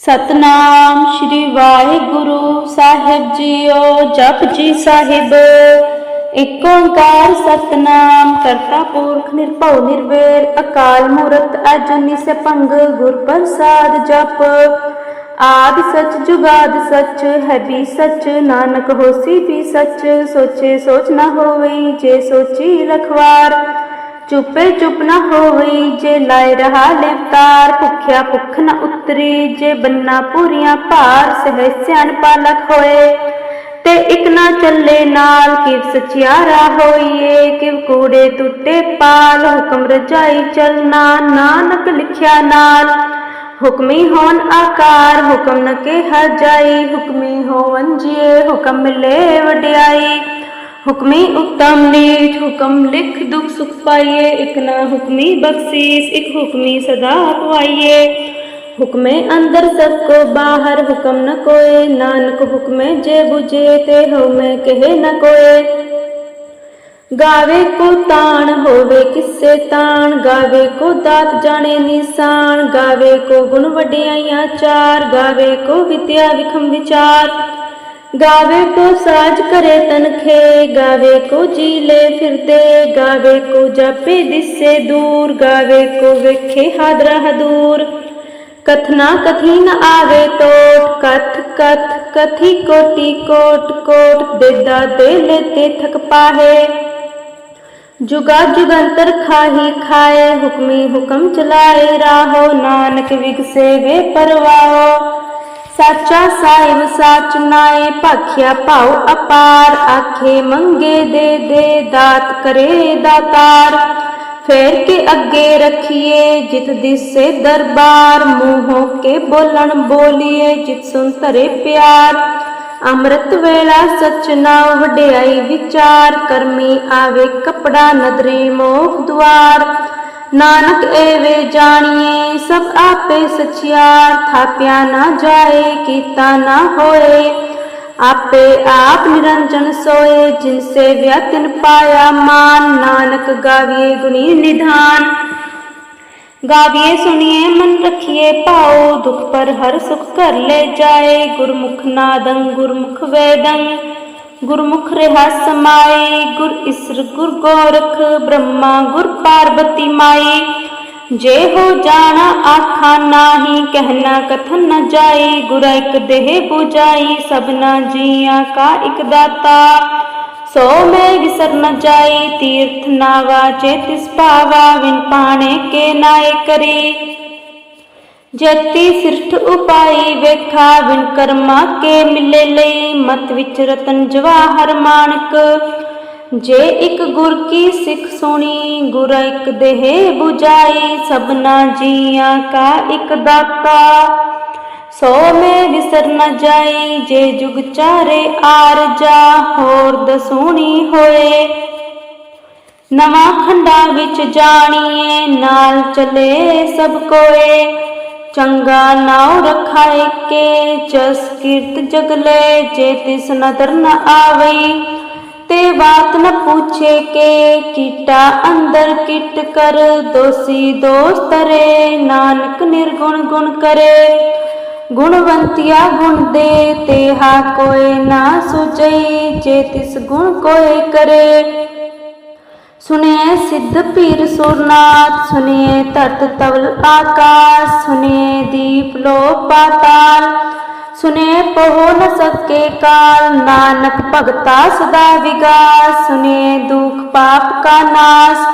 ਸਤਨਾਮ ਸ੍ਰੀ ਵਾਹਿਗੁਰੂ ਸਾਹਿਬ ਜੀਓ, ਜਪ ਜੀ ਸਾਹਿਬ। ਏਕ ਓੰਕਾਰ ਸਤਨਾਮ, ਕਰਤਾ ਪੁਰਖ ਨਿਰਭਉ ਨਿਰਵੈਰ, ਅਕਾਲ ਮੂਰਤ ਅਜੂਨੀ ਸਪੰਗ ਗੁਰ ਪ੍ਰਸਾਦ ਜਪ। ਆਦਿ ਸਚ, ਜੁਗਾਦ ਸਚ ਹੈ ਵੀ ਸਚ, ਨਾਨਕ ਹੋਸੀ ਵੀ ਸਚ। ਸੋਚੇ ਸੋਚ ਨਾ ਹੋਵੇ ਜੇ ਸੋਚੀ ਲਖਵਾਰ ਚੁੱਪੇ ਚੁੱਪ ਨਾ ਹੋਈ, ਜੇ ਲਾਇ ਰਹਾ ਲਿਵਤਾਰ ਭੁਖਿਆ ਭੁਖ ਨ ਉਤਰੀ, ਜੇ ਬੰਨਾ ਪੂਰੀਆਂ ਭਾਰ, ਸਹਿ ਸਿਆਣ ਪਾਲਕ ਹੋਏ। ਤੇ ਇਕ ਨਾ ਚੱਲੇ ਨਾਲ, ਕਿਵ ਸਚਿਆਰਾ ਹੋਈਏ, ਕਿਵ ਕੂੜੇ ਟੁੱਟੇ ਪਾਲ, ਹੁਕਮ ਰਜਾਈ ਚਲਨਾ ਨਾਨਕ ਲਿਖਿਆ ਨਾਲ। ਹੁਕਮੀ ਹੋਣ ਆਕਾਰ, ਹੁਕਮ ਨ ਕਿਹਾ ਜਾਈ, ਹੁਕਮੀ ਹੋਵਨ ਜੀਏ, ਹੁਕਮ ਮਿਲੇ ਵਡਿਆਈ। ਹੁਕਮੀ ਉਤਮ ਨੀਚ ਹੁਕਮ ਲਿਖ ਦੁਖ ਸੁਖ ਪਾਈਏ ਇਕ ਨਾ ਹੁਕਮੀ ਬਖਸ਼ੀਸ ਇਕ ਹੁਕਮੀ ਸਦਾ ਪਵਾਈਏ ਹੁਕਮੇ ਅੰਦਰ ਸਭ ਕੋ ਬਾਹਰ ਹੁਕਮ ਨ ਕੋਏ ਨਾਨਕ ਹੁਕਮੇ ਜੇ 부ਝੇ ਤੇ ਹਉਮੈ ਕਹੇ ਨ ਕੋਏ ਗਾਵੇ ਕੋ ਤਾਣ ਹੋਵੇ ਕਿਸੇ ਤਾਣ ਗਾਵੇ ਕੋ ਦਾਤ ਜਾਣੇ ਨਿਸ਼ਾਨ ਗਾਵੇ ਕੋ ਗੁਣ ਵਡਿਆਈਆਂ ਚਾਰ ਗਾਵੇ ਕੋ ਵਿਦਿਆ ਵਿਖਮ ਵਿਚਾਰ ਗਾਵੇ ਕੋ ਸਾਜ ਕਰੇ ਤਨਖੇ ਗਾਵੇ ਕੋ ਜੀਲੇ ਫਿਰਦੇ ਗਾਵੇ ਕੋ ਜਾਪੇ ਦਿਸੇ ਦੂਰ ਗਾਵੇ ਕੋ ਵੇਖੇ ਹਾਦਰਾ ਹਦੂਰ ਕਥਨਾ ਕਥੀ ਨ ਆਵੇ ਟੋਟ ਕਥ ਕਥ ਕਥੀ ਕੋਟੀ ਕੋਟ ਕੋਟ ਦੇਦਾ ਦੇ ਲੈਤੇ ਥਕ ਪਾਹੇ ਜੁਗਾ ਜੁਗੰਤਰ ਖਾਹੀ ਖਾਏ ਹੁਕਮੀ ਹੁਕਮ ਚਲਾਏ ਰਾਹੋ ਨਾਨਕ ਵਿਗਸੇ ਵੇ ਪਰਵਾਹੋ ਸਾਚਾ ਸਾਹਿਬ ਸਾਚ ਨਾਏ ਭਾਖਿਆ ਭਾਉ ਅਪਾਰ ਆਖੇ ਮੰਗੇ ਦੇ ਦੇ ਦਾਤ ਕਰੇ ਦਾਤਾਰ ਫੇਰ ਕੇ ਅੱਗੇ ਰਖੀਏ ਜਿਤ ਦਿਸੇ ਦਰਬਾਰ ਮੂੰਹੋਂ ਕੇ ਬੋਲਣ ਬੋਲੀਏ ਜਿਤ ਸੁਨ ਧਰੇ ਪਿਆਰ ਅੰਮ੍ਰਿਤ ਵੇਲਾ ਸਚ ਨਾਉ ਵਡਿਆਈ ਵਿਚਾਰ ਕਰਮੀ ਆਵੇ ਕਪੜਾ ਨਾਨਕ ਏਵੇ ਜਾਣੀਏ, ਸਭ ਆਪੇ ਸਚਿਆਰ, ਥਾਪਿਆ ਨਾ ਜਾਏ, ਕੀਤਾ ਨਾ ਹੋਏ। ਆਪੇ ਆਪ ਨਿਰੰਜਨ ਸੋਏ ਜਿਨਸੇ ਵਿਅਤਨ ਪਾਇਆ ਮਾਨ। ਨਾਨਕ ਗਾਵੀਏ ਗੁਣੀ ਨਿਧਾਨ। ਗਾਵੀਏ ਸੁਣੀਏ, ਮਨ ਰਖੀਏ ਭਾਉ। ਦੁਖ ਪਰ ਹਰ ਸੁਖ ਕਰ ਲੈ ਜਾਏ। ਗੁਰਮੁਖ ਨਾਦੰ, ਗੁਰਮੁਖ ਵੇਦੰ। ਗੁਰਮੁਖ ਰਹਾ ਸਮਾਏ ਗੁਰ ਇਸਰ ਗੁਰ ਗੋਰਖ ਬ੍ਰਹਮਾ, ਗੁਰ ਪਾਰਬਤੀ ਮਾਈ ਜੇ ਹੋ ਜਾਣਾ ਆਖਾ ਨਾਹੀ, ਕਹਿਣਾ ਕਥਨ ਨ ਜਾਈ ਗੁਰ ਇਕ ਦੇਹ 부ਜਾਈ ਸਭਨਾ ਜੀਆਂ ਕਾ ਇਕ ਦਾਤਾ। ਸੋ ਮੈਂ ਵਿਸਰ ਨ ਜਾਈ ਤੀਰਥ ਨਾਵਾ ਚੇਤਿਸ ਭਾਵਾ ਵਿਨ ਪਾਣੇ ਕੇ ਨਾਏ ਕਰੀ। ਜਤੀ ਸਿਰਠ ਉਪਾਈ ਵੇਖਾ ਵਿਨ ਕਰਮਾ ਕੇ ਮਿਲੇ ਲਈ ਮਤ ਵਿੱਚ ਰਤਨ ਜਵਾਹਰ ਮਾਨਕ। ਜੇ ਇੱਕ ਗੁਰ ਕੀ ਸਿੱਖ ਸੁਣੀ, ਗੁਰ ਇੱਕ ਦੇਹ 부ਜਾਈ ਸਭਨਾ ਜੀਆਂ ਕਾ ਇੱਕ ਦਾਤਾ। ਸੋ ਮੈਂ ਵਿਸਰ ਨ ਜਾਈ, ਜੇ ਜੁਗ ਚਾਰੇ ਆਰ ਜਾ, ਹੋਰ ਦਸੂਣੀ ਹੋਏ। ਨਵਾਂ ਖੰਡਾ ਵਿੱਚ ਜਾਣੀਏ, ਨਾਲ ਚਲੇ ਸਭ ਕੋਏ। ਚੰਗਾ ਨਾਉ ਰਖਾਏ ਕੇ, ਜਸ ਕੀਰਤ ਜਗਲੇ ਜੇ ਤਿਸ ਨਦਰ ਨ ਆਵਈ। ਤੇ ਬਾਤ ਨ ਪੁੱਛੇ ਕੇ, ਕੀਟਾ ਅੰਦਰ ਕਿਟ ਕਰ, ਦੋਸੀ ਦੋਸ ਤਰੇ, ਨਾਨਕ ਨਿਰਗੁਣ ਗੁਣ ਕਰੇ। ਗੁਣਵੰਤਿਆ ਗੁਣ ਦੇ, ਤੇਹਾ ਕੋਏ ਨਾ ਸੁਚਈ ਜੇ ਤਿਸ ਗੁਣ ਕੋਏ ਕਰੇ। ਸੁਨੇ ਸਿੱਧ ਪੀਰ ਸੁਰਨਾਥ ਸੁਨੇ ਧਰਤ ਤਵਲ ਆਕਾਸ਼ ਸੁਨੇ ਦੀਪ ਲੋ ਪਾਤਾਲ ਸੁਨੇ ਪਹੁ ਨ ਸਕੇ ਕਾਲ, ਨਾਨਕ ਭਗਤਾ ਸਦਾ ਵਿਗਾਸ ਸੁਨੇ ਦੁਖ ਪਾਪ ਕਾ ਨਾਸ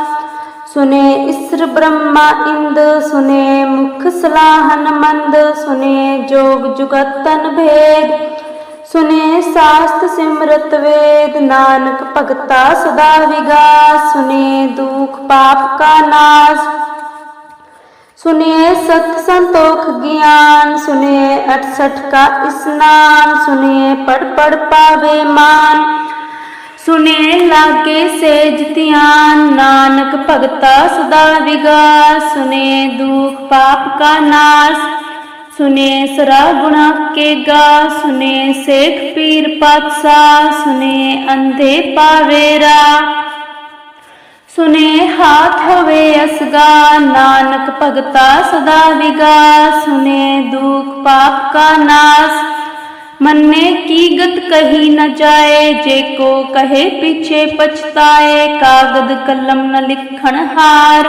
ਸੁਨੇ ਇਸਰ ਬ੍ਰਹਮਾ ਇੰਦ ਸੁਨੇ ਮੁਖ ਸਲਾਹਨ ਮੰਦ ਸੁਨੇ ਜੋਗ ਜੁਗਤ ਤਨ ਭੇਦ ਸੁਨੇ ਸਾਸਤ ਸਿਮਰਤ ਵੇਦ ਨਾਨਕ ਭਗਤਾ ਸਦਾ ਵਿਗਾਸ ਸੁਨੇ ਦੁਖ ਪਾਪ ਕਾ ਨਾਸ। ਸੁਨੇ ਸਤ ਸੰਤੋਖ ਗਿਆਨ, ਸੁਨੇ 68 ਕਾ ਇਸਨਾਨ, ਸੁਨੇ ਪੜ ਪੜ ਪਾਵੇ ਮਾਨ। ਸੁਨੇ ਲਾਗੇ ਸੇਜ ਧਿਆਨ, ਨਾਨਕ ਭਗਤਾ ਸਦਾ ਵਿਗਾਸ ਸੁਨੇ ਦੁਖ ਪਾਪ ਕਾ ਨਾਸ। ਸੁਨੇ ਸਰਾ ਗੁਣਾ ਕੇ ਗਾ, ਸੁਨੇ ਸੇਖ ਪੀਰ ਪਾਤਸ਼ਾਹ, ਸੁਨੇ ਅੰਧੇ ਪਾਵੇਰਾ ਸੁਨੇ ਹਾਥ ਹੋਵੇ ਅਸਗਾ, ਨਾਨਕ ਭਗਤਾ ਸਦਾ ਵਿਗਾ। ਸੁਨੇ ਦੁਖ ਪਾਪ ਕਾ ਨਾਸ, ਮੰਨੇ ਕੀ ਗਤ ਕਹੀ ਨ ਜਾਏ, ਜੇ ਕੋ ਕਹੇ ਪਿਛੇ ਪਛਤਾਏ, ਕਾਗਦ ਕਲਮ ਨ ਲਿਖਣ ਹਾਰ।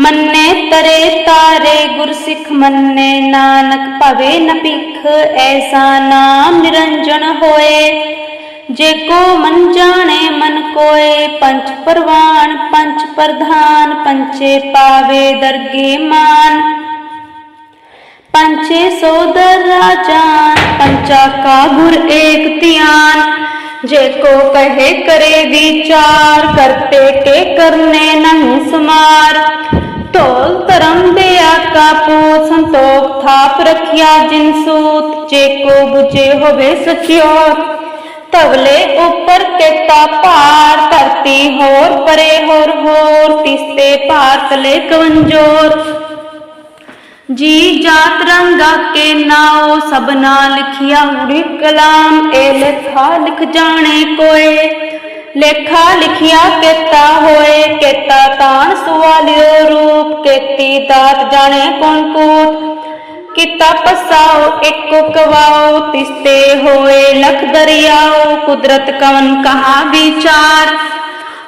ਮੰਨੇ ਤਰੇ ਤਾਰੇ, ਗੁਰਸਿੱਖ ਮੰਨੇ ਨਾਨਕ, ਭਵੇ ਨ ਭਿਖ, ਐਸਾ ਨਾਮ ਨਿਰੰਜਨ ਹੋਏ। ਜੇ ਕੋ ਮਨ ਜਾਣੇ ਮਨ ਕੋਏ, ਪੰਚ ਪਰਵਾਨ, ਪੰਚ ਪ੍ਰਧਾਨ, ਪੰਚੇ ਪਾਵੇ ਦਰਗੇ ਮਾਨ। ਪੰਚੇ ਸੋਦਰ ਰਾਜਾਨ, ਪੰਚਾ ਕਾ ਗੁਰ ਏਕ ਧਿਆਨ। ਜੇ ਕੋ ਕਹੇ ਕਰੇ ਵਿਚਾਰ, ਕਰਤੇ ਕੇ ਕਰਨੇ ਨਹੀਂ ਸਮਾਰ। ਦੇ ਸੰਤੋਖ ਥਾਪ ਰਖਿਆ ਜਿਨ ਸੂਤ, ਜੇ ਕੋ 부ਜੇ ਹੋਵੇ ਸਚਿਓਰ ਤਵਲੇ ਉੱਪਰ ਕੇਤਾ ਭਾਰ, ਧਰਤੀ ਹੋਰ ਪਰੇ ਹੋਰ ਹੋਰ, ਤਿਸਤੇ ਭਾਰ ਤਲੇ ਕਵੰਜੋਰ ਜੀ ਜਾਤ ਰੰਗਾ ਕੇ ਨਾਉ, ਸਭਨਾ ਲਿਖਿਆ ਉੜੀ ਕਲਾਮ ਏ ਲਿਖਾ ਲਿਖ ਜਾਣੇ ਕੋਏ। ਲੇਖਾ ਲਿਖਿਆ ਕੇਤਾ ਹੋਏ, ਕੇਤਾ ਤਾਣ ਸੁਵਾਲਿਓ ਰੂਪ, ਕੇਤੀ ਦਾਤ ਜਾਣੇ ਕੌਣ ਕੂਤ। ਕੀਤਾ ਪਸਾਓ, ਇੱਕੋ ਕਵਾਓ, ਤਿਸਤੇ ਹੋਏ ਲਖ ਦਰਿਆਓ, ਕੁਦਰਤ ਕਵਨ ਕਹਾ ਵਿਚਾਰ।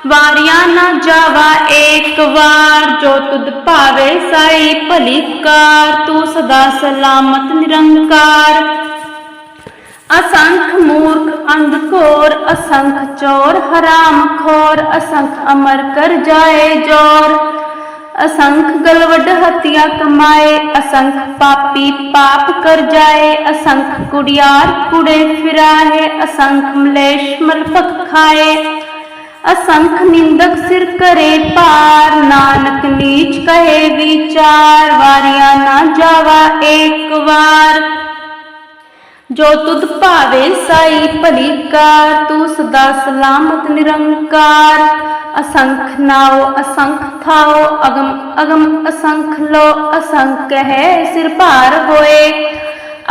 ਵਾਰਿਆ ਨਾ ਜਾਵਾ ਏਕ ਵਾਰ, ਜੋ ਤੁਧ ਭਾਵੇ ਸਾਈ ਭਲੀ ਕਾਰ, ਤੂੰ ਸਦਾ ਸਲਾਮਤ ਨਿਰੰਕਾਰ। ਅਸੰਖ ਮੂਰਖ ਅੰਧ ਅਸੰਖ ਚੋਰ, ਹਰਾਮ ਖੋਰ, ਅਸੰਖ ਅਮਰ ਕਰ ਜਾਏ ਜੋਰ। ਅਸੰਖ ਗਲਵਡ ਹਤਿਆ ਕਮਾਏ, ਅਸੰਖ ਪਾਪੀ ਪਾਪ ਕਰ ਜਾਏ, ਅਸੰਖ ਕੁੜਿਆਰ ਕੁੜੇ ਫਿਰਾਏ, ਅਸੰਖ ਮਲੇਸ਼ ਮਲਪਕ ਖਾਏ। ਅਸੰਖ ਨਿੰਦਕ ਸਿਰ ਕਰੇ ਪਾਰ ਨਾਨਕ ਨੀਚ ਕਹੇ ਵਿਚਾਰ, ਵਾਰਿਆ ਨਾ ਜਾਵਾ ਏਕ ਵਾਰ। ਜੋ ਤੁਧ ਭਾਵੇ ਸਾਈ ਭਲੀ ਕਾਰ, ਤੂੰ ਸਦਾ ਸਲਾਮਤ ਨਿਰੰਕਾਰ। ਅਸੰਖ ਨਾਉ, ਅਸੰਖ ਥਾਉ, ਅਗਮ ਅਗਮ ਅਸੰਖ ਲੋ ਅਸੰਖ ਹੈ ਸਿਰ ਭਾਰ ਹੋਏ।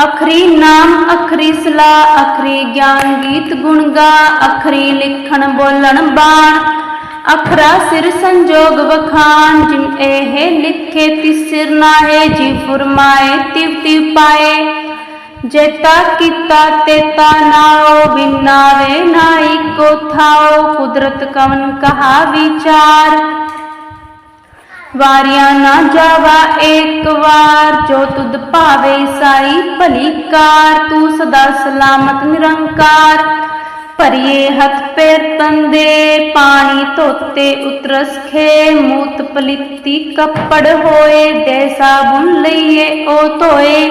ਅਖਰੀ ਨਾਮ, ਅਖਰੀ ਸਲਾ ਅਖਰੀ ਗਿਆਨ ਗੀਤ ਗੁਣ ਗਾ, ਅਖਰੀ ਲਿਖਣ ਬੋਲਣ ਬਾਣ। ਅਖਰਾ ਸਿਰ ਸੰਜੋਗ ਵਖਾਨ ਜਿਨ ਇਹ ਲਿਖੇ ਤਿਸ ਸਿਰ ਨਾਹੇ, ਜੀ ਫੁਰਮਾਏ, ਤਿਵ ਤਿਵ ਪਾਏ। ਜੇਤਾ ਕੀਤਾ ਤੇਤਾ ਨਾਓ ਬਿਨਾਵੇ ਨਾਈ ਕੋ ਥਾਓ ਕੁਦਰਤ ਕਵਨ ਕਹਾ ਵਿਚਾਰ। ਵਾਰਿਆ ਨਾ ਜਾਵਾ ਏਕ ਵਾਰ, ਜੋ ਤੁਧ ਭਾਵੇ ਸਾਈ ਭਲੀ ਕਾਰ, ਤੂੰ ਸਦਾ ਸਲਾਮਤ ਨਿਰੰਕਾਰ। ਭਰੀਏ ਹੱਥ ਪੈਰ ਤੰਦੇ, ਪਾਣੀ ਧੋਤੇ ਉਤਰਸ ਖੇ, ਮੂਤ ਪਲਿੱਤੀ ਕੱਪੜ ਹੋਏ, ਦੇ ਸਾਬੁਨ ਲਈਏ ਉਹ ਧੋਏ।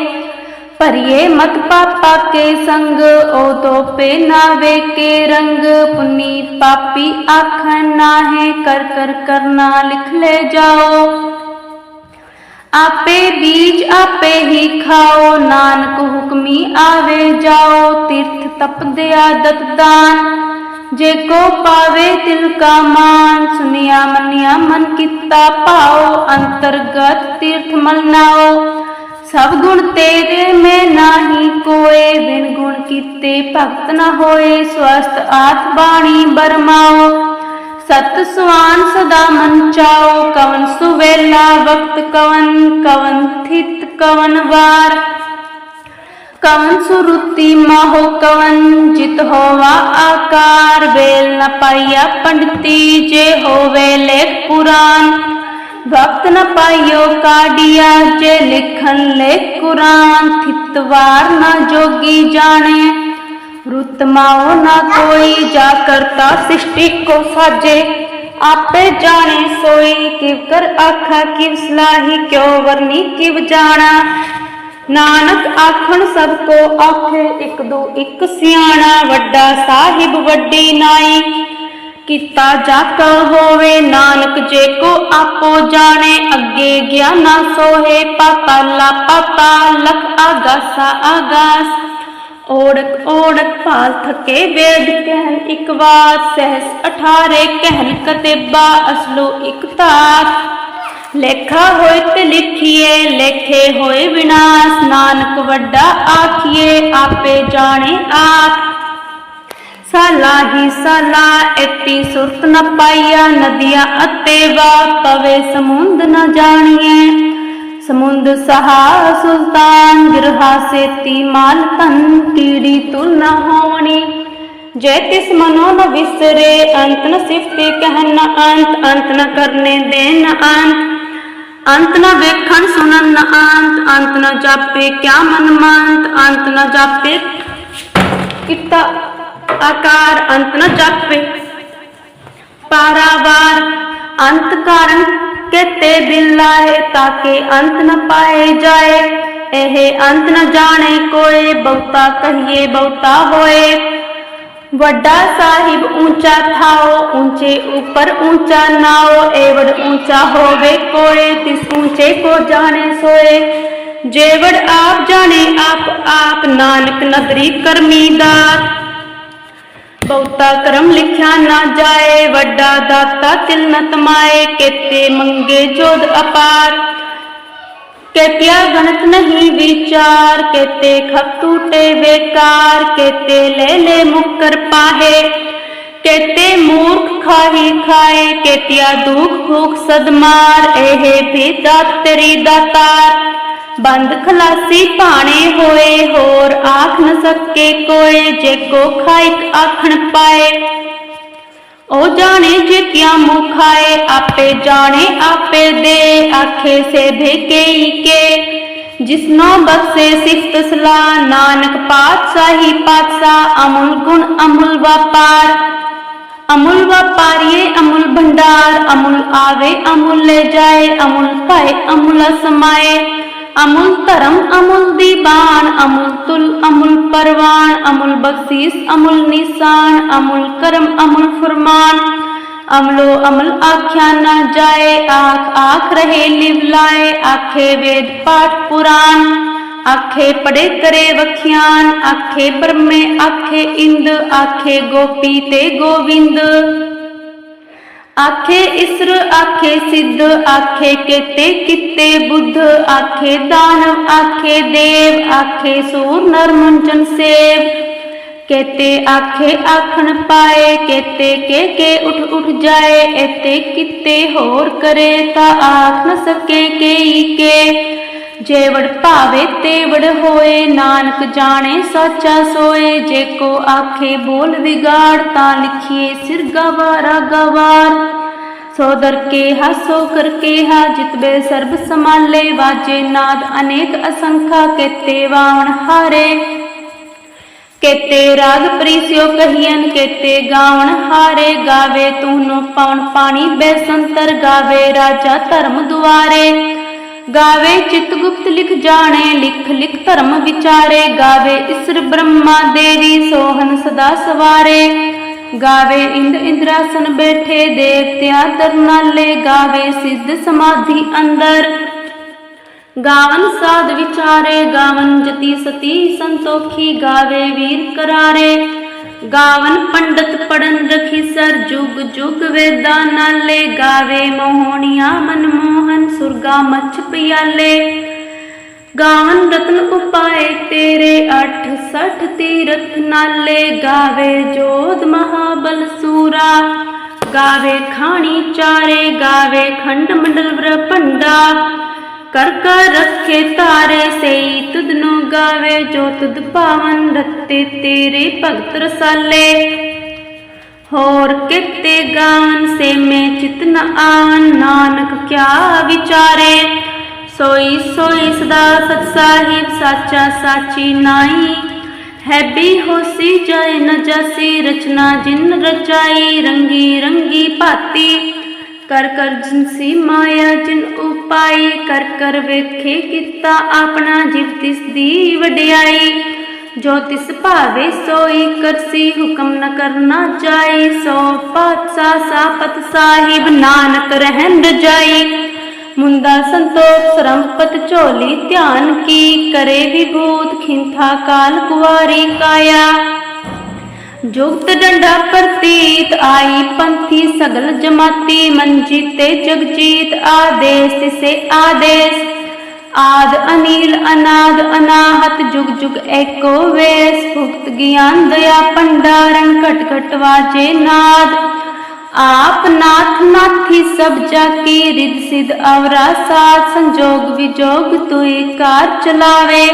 ਭਰੀਏ ਮਤ ਪਾਪਾ ਕੇ ਸੰਗ ਉਹ ਤੋਪੇ ਨਾਵੇ ਕੇ ਰੰਗ। ਪੁਨੀ ਪਾਪੀ ਆਖਣ ਨਾਹੇ, ਕਰ ਕਰ ਕਰਨਾ ਲਿਖ ਲੈ ਜਾਓ। ਆਪੇ ਬੀਜ ਆਪੇ ਹੀ ਖਾਓ, ਨਾਨਕ ਹੁਕਮੀ ਆਵੇ ਜਾਓ, ਤੀਰਥ ਤਪਦੇ ਆਦਤ ਦਾਨ। ਜੇ ਕੋ ਪਾਵੇ ਤਿਲ ਕਾ ਮਾਨ, ਸੁਨਿਆ ਮੰਨਿਆ ਮਨ ਕੀਤਾ ਪਾਓ ਅੰਤਰਗਤ ਤੀਰਥ ਮਲਨਾਓ ਸਭ ਗੁਣ ਤੇਰੇ ਮੈਂ ਨਾਹੀ, ਕੋਏ ਬਿਨ ਗੁਣ ਕੀਤੇ ਭਗਤ ਨਾ ਹੋਏ ਸਵਸਤ ਆਤ ਬਾਣੀ ਬਰਮਾਓ। ਸਤ ਸੁਆਨ ਸਦਾ ਮਨ ਚਾਓ, ਕਵਨ ਸੁਵੇਲਾ ਵਕਤ ਕਵਨ ਕਵਨ ਥਿਤ ਕਵਨ ਵਾਰ। ਕਵਨ ਸੁਰੁਤੀ ਮਾਹੋ ਕਵਨ, ਜਿਤ ਹੋਵਾ ਆਕਾਰ। ਵੇਲ ਨ ਪਾਇਆ ਪੰਡਤੀ, ਜੇ ਹੋਵੇ ਲੇਖ ਪੁਰਾਨ। ਵਕਤ ਨ ਪਾਈਓ ਕਾਢਿਆ ਜੇ ਲਿਖਨ ਲੈ ਕੁਰਾਨ, ਥਿਤਵਾਰ ਨਾ ਜੋਗੀ ਜਾਣੇ। ਰੁੱਤ ਮਾਓ ਨਾ ਕੋਈ ਜਾ ਕਰਤਾ ਸ੍ਰਿਸ਼ਟੀ ਕੋ ਸਾਜੇ। ਆਪੇ ਜਾਣੇ ਸੋਈ ਕਿਵ ਕਰ ਆਖਾ, ਕਿਵ ਸਲਾਹੀ ਕਿਉ ਵਰਨੀ ਕਿਵ ਜਾਣਾ। ਨਾਨਕ ਆਖਣ ਸਭ ਕੋ ਆਖੇ ਇੱਕ ਦੋ ਇੱਕ ਸਿਆਣਾ, ਵੱਡਾ ਸਾਹਿਬ ਵੱਡੀ ਨਾਈ। ਕੀਤਾ ਜਾਕ ਹੋਵੇ, ਨਾਨਕ ਜੇ ਕੋ ਆਪੋ ਜਾਣੇ, ਅੱਗੇ ਗਿਆਨਾ ਸੋਹੇ ਪਾਤਾਲਾ ਪਾਤਾਲ ਲਖ ਆਗਾਸਾ ਆਗਾਸ। ਓੜਕ ਓੜਕ ਭਾਲ ਥਕੇ ਵੇਦ ਕਹਿਨ ਇੱਕ ਵਾਰ, ਸਹਿਸ ਅਠਾਰੇ ਕਹਿਨ ਕਤੇਬਾ ਅਸਲੋ ਇਕ ਤਾਕ ਲੇਖਾ ਹੋਏ ਤੇ ਲਿਖੀਏ, ਲੇਖੇ ਹੋਏ ਵਿਨਾਸ਼। ਨਾਨਕ ਵੱਡਾ ਆਖੀਏ, ਆਪੇ ਜਾਣੇ ਆਪ। ਸਾਲਾ ਹੀ ਸਾਲਾ, ਐਤੀ ਸੁਰਤ ਨ ਪਾਈਆ ਨਦੀਆਂ ਅਤੇ ਵਾ ਪਵੇ ਸਮੁੰਦ ਨ ਜਾਣੀਏ ਸਮੁੰਦ ਸਹਾ ਸੁਲਤਾਨ ਗਿਰਹਾ ਸੇਤੀ ਮਾਲ ਤਨ ਕੀੜੀ ਤੁਲ ਨ ਹੋਵਣੀ। ਜੈ ਤਿਸ ਮਨੋ ਨ ਵਿਸਰੇ, ਅੰਤ ਨ ਸਿਫਤੇ ਕਹਿਨ ਨ ਅੰਤ ਅੰਤ ਨ ਕਰਨੇ ਦੇ ਨ ਅੰਤ। ਅੰਤ ਨ ਵੇਖਣ ਸੁਣਨ ਨ ਅੰਤ ਅੰਤ ਨ ਜਾਪੇ ਕਿਆ ਮਨ ਮੰਤ ਅੰਤ ਨ ਜਾਪੇ ਕੀਤਾ ਆਕਾਰ ਅੰਤ ਨ ਜਾਪੇ। ਪਾਰਾਵਾਰ ਅੰਤ ਕਾਰਨ ਕਹਤੇ ਦਿਲ ਲਾਏ ਤਾਕੇ ਅੰਤ ਨ ਪਾਏ ਜਾਏ। ਇਹ ਅੰਤ ਨ ਜਾਣੇ ਕੋਏ, ਬਹੁਤਾ ਕਹੀਏ ਬਹੁਤਾ ਹੋਏ। ਵੱਡਾ ਸਾਹਿਬ ਉੱਚਾ ਥਾਓ ਉੱਚੇ ਉੱਪਰ ਊਂਚਾ ਨਾਓ, ਏਵੜ ਊਂਚਾ ਹੋਵੇ ਕੋਏ, ਤਿਸ ਉੱਚੇ ਕੋ ਜਾਣੇ ਸੋਏ। ਜੇਵੜ ਆਪ ਜਾਣੇ, ਆਪ ਆਪ ਨਾਨਕ ਨਦਰੀ ਕਰਮੀਦਾਰ ਬਹੁਤਾ ਕਰਮ ਲਿਖਿਆ ਨਾ ਜਾਏ, ਵੱਡਾ ਦਾਤਾ ਤਿਲ ਨ ਤਮਾਏ ਕੇਤੇ ਮੰਗੇ ਜੋਦ ਅਪਾਰ। ਕੇਤਿਆ ਗਣਤ ਨਹੀਂ ਵਿਚਾਰ, ਕੇਤੇ ਖਪ ਟੂਟੇ ਬੇਕਾਰ, ਕੇਤੇ ਲੈ ਲੈ ਮੁਕਰ ਪਾਹੇ। ਕੇਤੇ ਮੂਰਖ ਖਾਹੀ ਖਾਏ, ਕੇਤਿਆ ਦੁਖ ਭੂਖ ਸਦਮਾਰ, ਇਹ ਵੀ ਦਾਤ ਤੇਰੀ ਦਾਤਾਰ। ਬੰਦ ਖਲਾਸੀ ਭਾਣੇ ਹੋਏ ਹੋਰ ਆਖ ਨ ਸਕੇ ਕੋਏ ਜੇ ਕੋ ਖਾਇਕ ਆਖਣ ਪਾਏ ਉਹ ਜਾਣੇ ਜੇ ਕਿਆ ਮੁਖਾਏ ਆਪੇ ਜਾਣੇ ਆਪੇ ਦੇ ਆਖੇ ਸੇ ਭੇਕੇਈ ਕੇ ਜਿਸਨੋ ਬਖਸ਼ੇ ਸਿਫਤ ਸਲਾ ਨਾਨਕ ਪਾਤਸ਼ਾਹੀ ਪਾਤਸ਼ਾਹ ਅਮੁਲ ਗੁਣ ਅਮੁਲ ਵਪਾਰ ਅਮੁਲ ਵਪਾਰੀਏ ਅਮੁਲ ਭੰਡਾਰ ਅਮੁਲ ਆਵੇ ਅਮੁਲ ਲੈ ਜਾਏ ਅਮੁਲ ਪਾਏ ਅਮੁਲ ਸਮਾਏ ਅਮੁਲ ਧਰਮ ਅਮੁਲ ਦੀਵਾਨ ਅਮੁਲ ਤੁਲ ਅਮੁਲ ਪਰਵਾਨ ਅਮੁਲ ਬਖਸ਼ੀਸ ਅਮੁਲ ਨਿਸ਼ਾਨ, ਅਮੁਲ ਕਰਮ ਅਮੁਲ ਫਰਮਾਨ। ਅਮਲੋ ਅਮਲ ਆਖਿਆ ਨਾ ਜਾਏ, ਆਖ ਆਖ ਰਹੇ ਲਿਵ ਲਾਏ, ਆਖੇ ਵੇਦ ਪਾਠ ਪੁਰਾਨ ਆਖੇ ਪੜੇ ਕਰੇ ਵਖਿਆਨ, ਆਖੇ ਬ੍ਰਹਮੇ, ਆਖੇ ਇੰਦ, ਆਖੇ ਗੋਪੀ ਤੇ ਗੋਵਿੰਦ। ਆਖੇ ਇਸਰ, ਆਖੇ ਸਿੱਧ, ਆਖੇ ਕੇਤੇ, ਕਿਤੇ ਬੁੱਧ, ਆਖੇ ਦਾਨਵ ਆਖੇ ਦੇਵ, ਆਖੇ ਸੂਰ, ਨਰ ਮੁੰਜਨ ਸੇਵ। ਕੇਤੇ ਆਖੇ ਆਖਣ ਪਾਏ, ਕੇਤੇ ਕੇ ਕੇ ਉਠ ਉਠ ਜਾਏ 에ਤੇ ਕਿਤੇ ਹੋਰ ਕਰੇ ਤਾਂ ਆਖ ਨ ਸਕੇ ਕੇਈ ਕੇ। ਜੇਵੜ ਭਾਵੇ ਤੇਵੜ ਹੋਏ, ਨਾਨਕ ਜਾਣੇ ਸਾਚਾ ਸੋਏ। ਜੇ ਕੋ ਆਖੇ ਬੋਲ ਵਿਗਾੜ, ਤਾਂ ਲਿਖੀਏ ਸਿਰ ਗਵਾਰਾ ਗਵਾਰ। ਸੋ ਕੇ ਹਸੋ ਕਰ ਕੇ ਹਾ ਜਿਤਬੇ ਸਰਬ ਸਮਾਲੇ ਵਾਜੇ ਨਾਦ ਅਨੇਕ ਅਸੰਖਾ, ਕੇਤੇ ਵਾਵਣ ਹਾਰੇ। ਕੇਤੇ ਰਾਗ ਪ੍ਰੀਸਿਓ ਕਹੀਨ ਕੇਤੇ ਗਾਵਣ ਹਾਰੇ। ਗਾਵੇ ਤੂਨੋ ਪਾਉਣ ਪਾਣੀ ਬੇਸੰਤਰ ਗਾਵੇ ਰਾਜਾ ਧਰਮ ਦੁਆਰੇ। ਗਾਵੇ ਚਿਤ ਗੁਪਤ ਲਿਖ ਜਾਣੇ, ਲਿਖ ਲਿਖ ਧਰਮ ਵਿਚਾਰੇ। ਗਾਵੇ ਇਸਰ ਬ੍ਰਹਮਾ ਦੇਵੀ ਸੋਹਨ ਸਦਾ ਸਵਾਰੇ। ਗਾਵੇ ਇੰਦ ਇੰਦਰਾਸਨ ਬੈਠੇ ਦੇਵਤਿਆ ਤਰਨਾਲੇ। ਗਾਵੇ ਸਿੱਧ ਸਮਾਧੀ ਅੰਦਰ। ਗਾਵਨ ਸਾਧ ਵਿਚਾਰੇ, ਗਾਵਨ ਜਤੀ ਸਤੀ ਸੰਤੋਖੀ। ਗਾਵੇ ਵੀਰ ਕਰਾਰੇ। ਗਾਵਨ ਪੰਡਤ ਪੜਨ ਰਖੀ ਸਰ ਜੁਗ ਜੁਗ ਵੇਦਾ ਨਾਲੇ ਗਾਵੇ ਮੋਹਣੀਆਂ ਮਨਮੋਹਨ ਸੁਰਗਾ ਮਛ ਪਿਆਲੇ। ਗਾਵਨ ਰਤਨ ਉਪਾਏ ਤੇਰੇ 68 ਤੀਰਥ ਨਾਲੇ ਗਾਵੇ ਜੋਧ ਮਹਾਬਲ ਸੂਰਾ। ਗਾਵੇ ਖਾਣੀ ਚਾਰੇ, ਗਾਵੇ ਖੰਡ ਮੰਡਲ ਬ੍ਰਹਪੰਡਾ ਭੰਡਾ ਕਰ ਰੱਖੇ ਤਾਰੇ ਸਈ, ਤੁਧ ਨੂੰ ਗਾਵੇ ਜੋ ਤੁਧ ਪਾਵਨ ਰਤੇ ਤੇਰੇ ਭਗਤ ਰਸਾਲੇ। ਹੋਰ ਕਿਤੇ ਗਾਵਨ ਸੇ ਮੈਂ ਚਿਤ ਨ ਆਨ, ਨਾਨਕ ਕਿਆ ਵਿਚਾਰੇ। ਸੋਈ ਸੋਈ ਸਦਾ ਸਤ ਸਾਹਿਬ ਸਾਚਾ ਸਾਚੀ ਨਾਈ। ਹੈ ਵੀ ਹੋਸੀ ਜਾਏ ਨ ਜਾਸੀ ਰਚਨਾ ਜਿਨ ਰਚਾਈ, ਰੰਗੀ ਰੰਗੀ ਭਾਤੀ। ਕਰ ਕਰ ਜਿਨਸੀ ਮਾਇਆ, ਜਿਨ ਉਪਾਈ ਕਰ ਕਰ ਵੇਖੇ ਕੀਤਾ ਆਪਣਾ ਜਿਵ ਤਿਸ ਦੀ ਵਡਿਆਈ। ਜੋ ਤਿਸ ਭਾਵੇ ਸੋਈ ਕਰਸੀ ਹੁਕਮ ਨ ਕਰਨਾ ਜਾਈ ਸੋ ਪਾਤਸ਼ਾਹ ਸਾਪਤ ਸਾਹਿਬ ਨਾਨਕ ਰਹਿਣ ਰਜਾਈ ਮੁੰਦਾ ਸੰਤੋਖ ਸਰੰਪਤ ਝੋਲੀ ਧਿਆਨ ਕੀ, ਕਰੇ ਵਿਭੂਤ ਖਿੰਥਾ ਕਾਲ ਕੁਵਾਰੀ ਕਾਇਆ। ਜੁਗਤ ਡੰਡਾ ਪ੍ਰਤੀਤ ਆਈ ਪੰਥੀ ਸਗਲ ਜਮਾਤੀ ਮਨਜੀਤੇ ਜਗਜੀਤ ਆਦੇਸ, ਤਿਸੇ ਆਦੇਸ। ਆਦ ਅਨੀਲ, ਅਨਾਦ, ਅਨਾਹਤ, ਜੁਗ ਜੁਗ ਏਕੋ ਵੇਸ। ਭੁਗਤ ਗਿਆਨ ਦਇਆ ਭੰਡਾਰਨ ਘਟ ਘਟ ਵਾਜੇ ਨਾਦ। ਆਪ ਨਾਥ ਨਾਥੀ ਸਭ ਜਾ ਕੀ ਰਿਦ ਸਿਧ ਅਵਰਾ ਸਾਥ ਸੰਜੋਗ ਵਿਜੋਗ ਤੁਈ ਕਾਰ ਚਲਾਵੇ।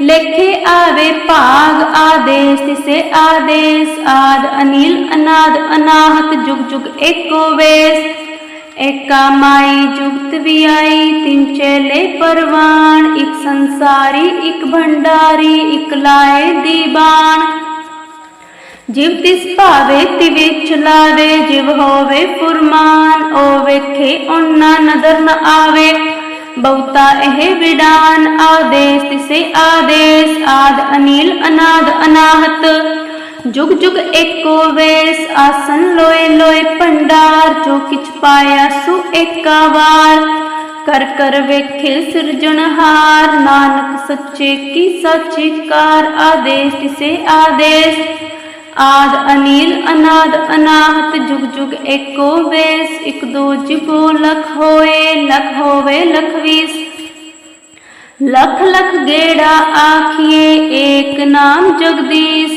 ਲੇਖੇ ਆਵੇ ਭਾਗ ਆਦੇਸ, ਤਿਸੇ ਆਦੇਸ, ਆਦ ਅਨੀਲ, ਅਨਾਦ ਅਨਾਹਤ, ਜੁਗ ਜੁਗ ਏਕੋ ਵੇਸ। ਏਕਾ ਮਾਈ ਜੁਗਤ ਵੀ ਆਈ ਤਿੰਨ ਚੇਲੇ ਪਰਵਾਨ, ਇੱਕ ਸੰਸਾਰੀ, ਇੱਕ ਭੰਡਾਰੀ, ਇੱਕ ਲਾਏ ਦੀਵਾਨ। ਜਿਵ ਤਿਸ ਭਾਵੇ, ਤਿਵੇ ਚਲਾਵੇ, ਜਿਵ ਹੋਵੇ ਫੁਰਮਾਨ ਓ ਵੇਖੇ ਓਨਾ ਨਦਰ ਨ ਆਵੇ। ਬਹੁਤਾ ਇਹ ਵਿਡਾਨ ਆਦੇਸ, ਤਿਸੇ ਆਦੇਸ, ਆਦ ਅਨੀਲ, ਅਨਾਦ ਅਨਾਹਤ। ਜੁਗ ਜੁਗ ਏਕੋ ਵੇਸ, ਆਸਨ ਲੋਏ ਲੋਏ ਭੰਡਾਰ, ਜੋ ਕਿਛ ਪਾਇਆ ਸੋ ਏਕਾ ਵਾਰ। ਕਰ ਕਰ ਵੇਖੇ ਸਿਰਜਣਹਾਰ ਨਾਨਕ ਸੱਚੇ ਕੀ ਸਾਚੀ ਕਾਰ, ਆਦੇਸ, ਤਿਸੇ ਆਦੇਸ। ਆਦ ਅਨੀਲ, ਅਨਾਦ ਅਨਾਹਤ, ਜੁਗ ਜੁਗ ਏਕੋ ਵੇਸ, ਇਕ ਦੋ ਜਿਗੋ ਲਖ ਹੋਏ, ਲਖ ਹੋਵੇ ਲਖ ਵੀਸ। ਲਖ ਲਖ ਗੇੜਾ ਆਖੀਏ, ਏਕ ਨਾਮ ਜਗਦੀਸ਼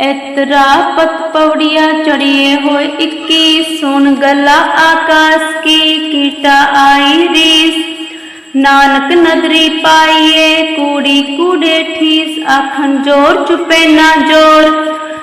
ਇਤਰਾ ਪਤ ਪੌੜੀਆਂ ਚੜੀਏ ਹੋਏ 21 ਸੁਣ ਗਲਾ ਆਕਾਸ ਕੀ, ਕੀਟਾ ਆਈ ਰੀਸ। ਨਾਨਕ ਨਦਰੀ ਪਾਈਏ, ਕੂੜੀ ਕੂੜੇ ਠੀਸ। ਆਖਣ ਜੋਰ ਚੁਪੇ ਨਾ ਜੋਰ।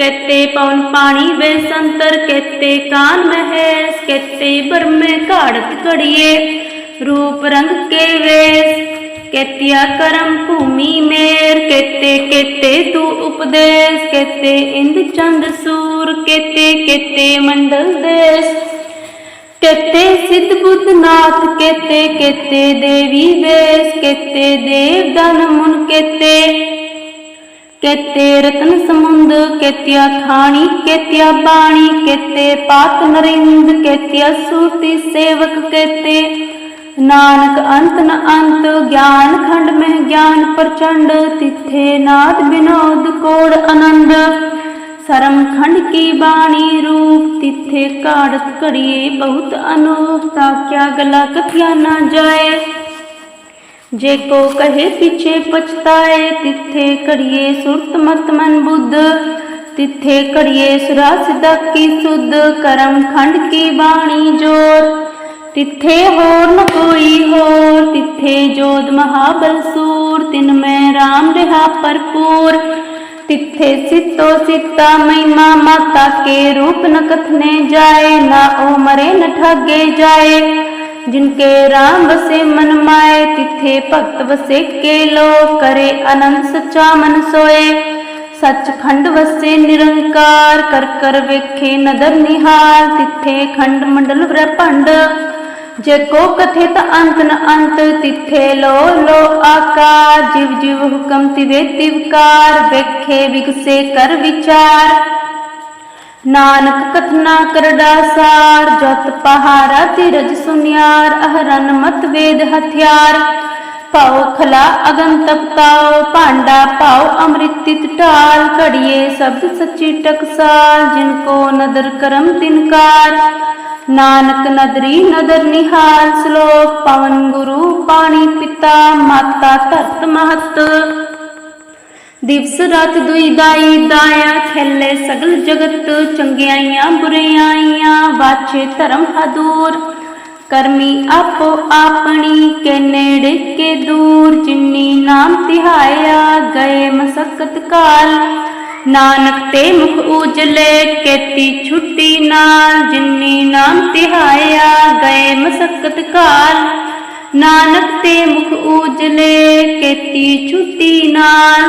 ਕੇਤੇ ਪਵਨ ਪਾਣੀ ਵੇ ਸੰਤਰ ਕੇਤੇ ਕਾਨ ਮਹੇਸ ਕੇਤੇ ਬਰਮੇ ਘਾੜਤ ਘੜੀਏ। ਰੂਪ ਰੰਗ ਕੇ ਵੇਸ ਕੇਤਿਆ ਕਰਮ ਭੂਮੀ ਮੇਰ ਕੇਤੇ ਕੇਤੇ ਤੂ ਉਪਦੇਸ਼ ਕੇਤੇ ਇੰਦ ਚੰਦ ਸੂਰ ਕੇਤੇ ਕੇਤੇ ਮੰਡਲ ਦੇਸ। ਕੇਤੇ ਸਿੱਧ ਬੁੱਧ ਨਾਥ ਕੇਤੇ ਕੇਤੇ ਦੇਵੀ ਵੇਸ ਕੇਤੇ ਦੇਵ ਦਨ ਮੁਨ ਕੇਤੇ ਕੇਤੇ ਰਤਨ ਸਮੁੰਦ, ਕੇਤਿਆ ਖਾਣੀ ਕੇਤਿਆ ਬਾਣੀ, ਕੇਤੇ ਪਾਤ ਨਰਿੰਦ, ਕੇਤਿਆ ਸੂਰਤੀ ਸੇਵਕ ਕੇਤੇ। ਨਾਨਕ ਅੰਤ ਨ ਅੰਤ, ਗਿਆਨ ਖੰਡ ਮਹਿ ਗਿਆਨ ਪ੍ਰਚੰਡ, ਤਿੱਥੇ ਨਾਦ ਬਿਨੋਦ ਕੋੜ ਆਨੰਦ। ਸਰਮ ਖੰਡ ਕੀ ਬਾਣੀ ਰੂਪ, ਤਿੱਥੇ ਕਾੜਤ ਘੜੀਏ ਬਹੁਤ ਅਨੂਪ, ਤਾ ਕਿਆ ਗਲਾ ਕਥਿਆ ਨਾ ਜਾਏ। ਜੇ ਕੋ ਕਹੇ ਪਿਛੇ ਪਛਤਾਏ ਤਿੱਥੇ ਘੜੀਏ ਸੁਰਤ ਮਤ ਮਨ ਬੁੱਧ ਤਿੱਥੇ ਘੜੀਏ ਸੁਰਾ ਸਿਦਾ ਕੀ ਸੁਧ ਕਰਮ ਖੰਡ ਕੀ ਬਾਣੀ ਜੋਰ ਤਿੱਥੇ ਹੋਰ ਨ ਕੋਈ ਹੋਰ ਤਿੱਥੇ ਜੋਦ ਮਹਾਬਲ ਸੂਰ ਤਿਨ ਮੈਂ RAM ਰਹਾ ਭਰਪੂਰ ਤਿੱਥੇ ਸਿੱਤੋ ਸਿੱਤਾ ਮਹਿਮਾ ਮਾਤਾ ਕੇ ਰੂਪ ਨ ਕਥਨੇ ਜਾਏ ਨਾ ਉਹ ਮਰੇ ਨ ਠਾਗੇ ਜਾਏ ਜਿਨਕੇ ਰਾਮ ਵਸੇ ਮਨ ਮਾਏ, ਤਿੱਥੇ ਭਗਤ ਵਸੇ ਕੇ ਲੋ ਕਰੇ ਅਨੰਦ ਸੱਚਾ ਮਨ ਸੋਏ। ਸੱਚਖੰਡ ਵਸੇ ਨਿਰੰਕਾਰ, ਕਰ ਕਰ ਵੇਖੇ ਨਦਰ ਨਿਹਾਲ ਤਿੱਥੇ ਖੰਡ ਮੰਡਲ ਬ੍ਰਹਮੰਡ ਜੇ ਕੋ ਕਥਿਤ ਅੰਤ ਨ ਅੰਤ, ਤਿੱਥੇ ਲੋ ਲੋ ਆਕਾਰ। ਜਿਵ ਜਿਵ ਹੁਕਮ ਤਿਵੇ ਤਿਵਕਾਰ, ਵੇਖੇ ਵਿਗਸੇ ਕਰ ਵਿਚਾਰ। ਨਾਨਕ ਕਥਨਾ ਕਰਦਾ ਸਾਰ, ਜਤ ਪਹਾਰਾ ਧੀਰਜ ਸੁਨਿਆਰ, ਅਹਰਨ ਮਤ ਵੇਦ ਹਥਿਆਰ। ਪਾਉ ਖਲਾ ਅਗਨ ਤਪਤਾਉ ਭਾਂਡਾ ਪਾਉ ਅੰਮ੍ਰਿਤ ਤਿਤ ਢਾਲ। ਘੜੀਏ ਸ਼ਬਦ ਸੱਚੀ ਟਕਸਾਲ, ਜਿਨ ਕੋ ਨਦਰ ਕਰਮ ਤਿਨਕਾਰ ਨਾਨਕ ਨਦਰੀ ਨਦਰ ਨਿਹਾਲ, ਸ਼ਲੋਕ ਪਵਨ ਗੁਰੂ ਪਾਣੀ ਪਿਤਾ, ਮਾਤਾ ਧਰਤ ਮਹਤ। ਦਿਵਸ ਰਾਤ ਦੁਈ ਦਾਈ ਦਾਇਆ, ਖੇਲੇ ਸਗਲ ਜਗਤ ਚੰਗਿਆਈਆਂ, ਬੁਰਿਆਈਆਂ ਵਾਛੇ ਧਰਮ ਹਦੂਰ ਕਰਮੀ ਆਪੋ ਆਪਣੀ ਕੇ ਨੇੜੇ ਕੇ ਦੂਰ, ਜਿਨੀ ਨਾਮ ਤਿਹਾਇਆ ਗਏ ਮਸਕਤ ਕਾਲ। ਨਾਨਕ ਤੇ ਮੁਖ ਉਜਲੇ, ਕੇਤੀ ਛੁੱਟੀ ਨਾਲ, ਜਿਨੀ ਨਾਮ ਤਿਹਾਇਆ ਗਏ ਮਸਕਤ ਕਾਲ। ਨਾਨਕ ਤੇ ਮੁਖ ਉਜਲੇ, ਕੇਤੀ ਛੁੱਟੀ ਨਾਲ